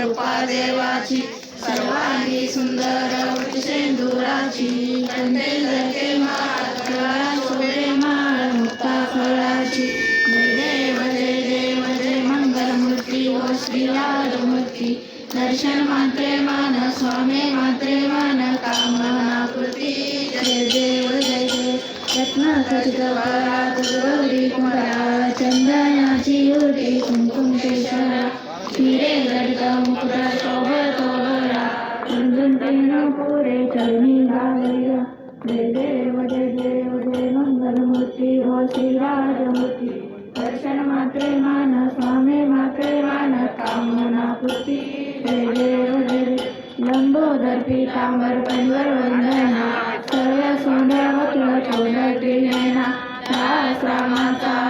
कृपा देवाची सर्वांगी सुंदर वृक्षेंदुराची कंदे लगे माळ शोभे माळ व श्रीलाल मूर्ती दर्शन मात्रे मान स्वामी मात्रे मान कामनाकृती जय देव जय देव. रत्नसदवारा गौरी कुमारा चंदनाची उडी कुंकुम केशरा हिरे गडगम न पुरे चरणी गावया जय देव जय देव जय मंगलमूर्ती हो श्रीराजमूर्ती। दर्शन मात्रे मान स्वामी मात्रे मान कामना पूर्ती जय देव जय लंबोदर पीतांबर पंवर वंदना। सर्व सुंदर वक्र चौदर त्रिनयना सहस्रामाचा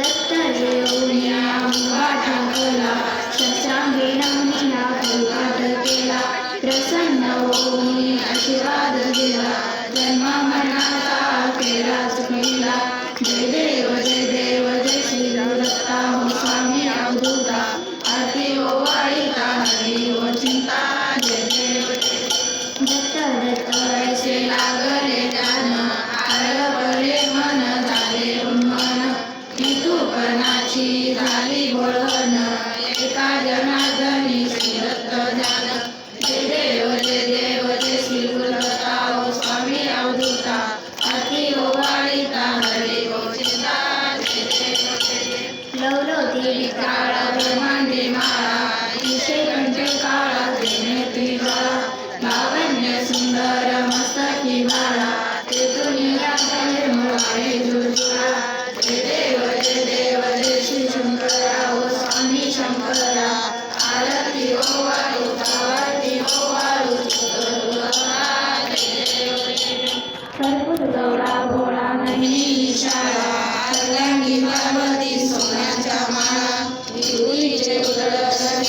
ದತ್ತ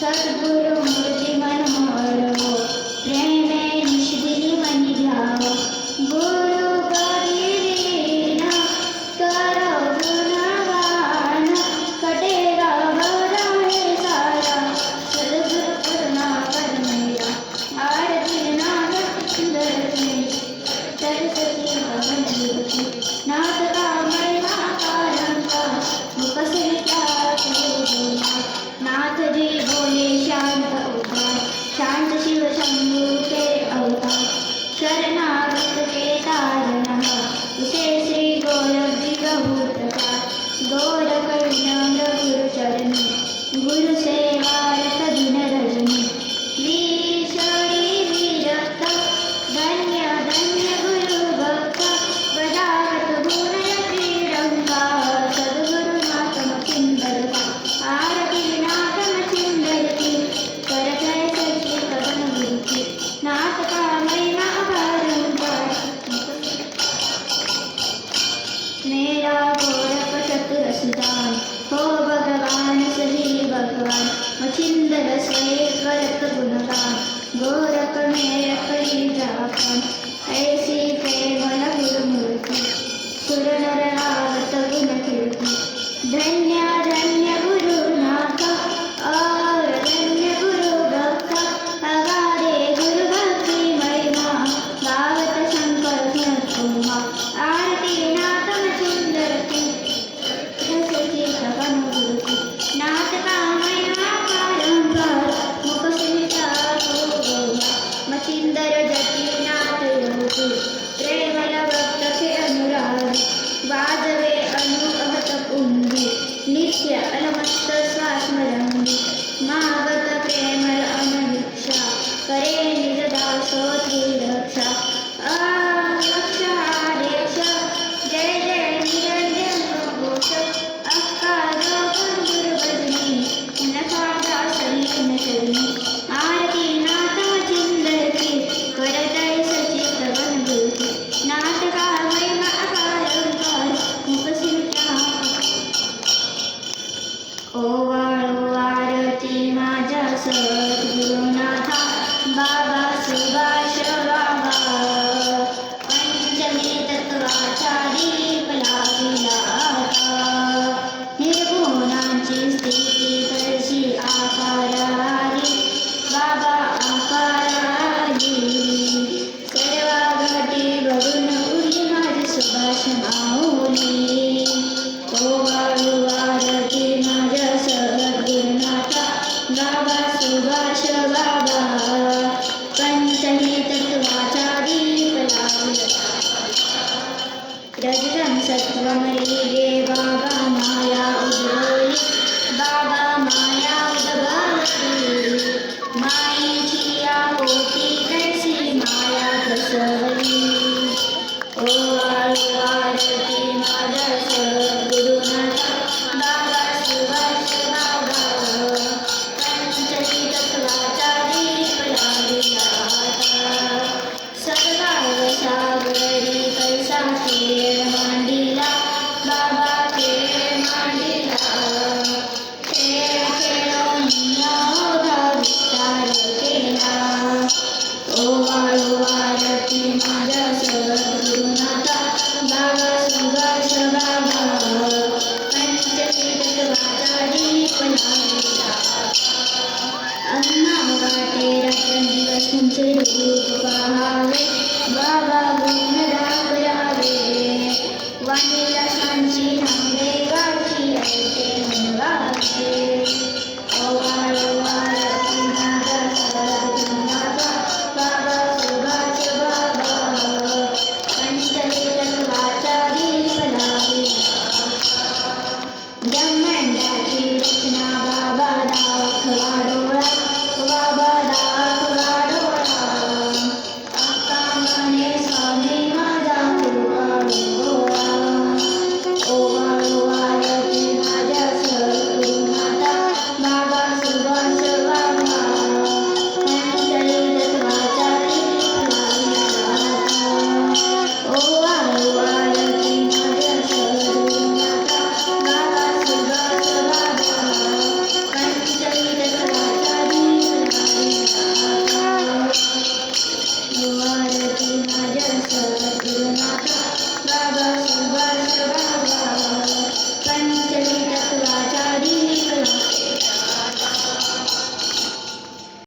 सतगुरु सद्गुरु मुझ मनोरम